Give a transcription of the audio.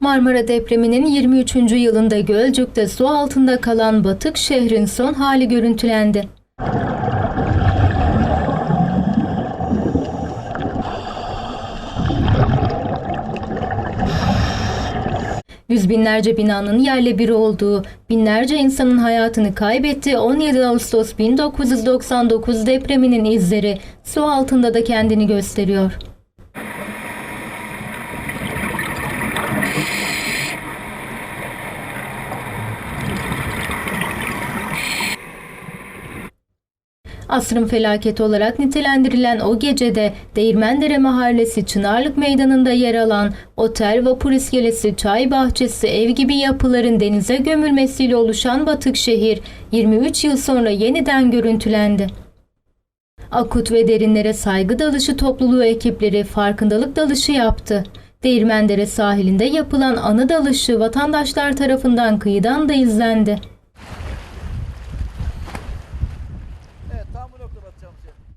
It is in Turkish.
Marmara depreminin 23. yılında Gölcük'te su altında kalan batık şehrin son hali görüntülendi. Yüz binlerce binanın yerle bir olduğu, binlerce insanın hayatını kaybettiği 17 Ağustos 1999 depreminin izleri su altında da kendini gösteriyor. Asrın felaketi olarak nitelendirilen o gecede Değirmendere Mahallesi Çınarlık Meydanı'nda yer alan otel, vapur iskelesi, çay bahçesi, ev gibi yapıların denize gömülmesiyle oluşan batık şehir 23 yıl sonra yeniden görüntülendi. Akut ve derinlere saygı dalışı topluluğu ekipleri farkındalık dalışı yaptı. Değirmendere sahilinde yapılan anı dalışı vatandaşlar tarafından kıyıdan da izlendi. Zobaczcie.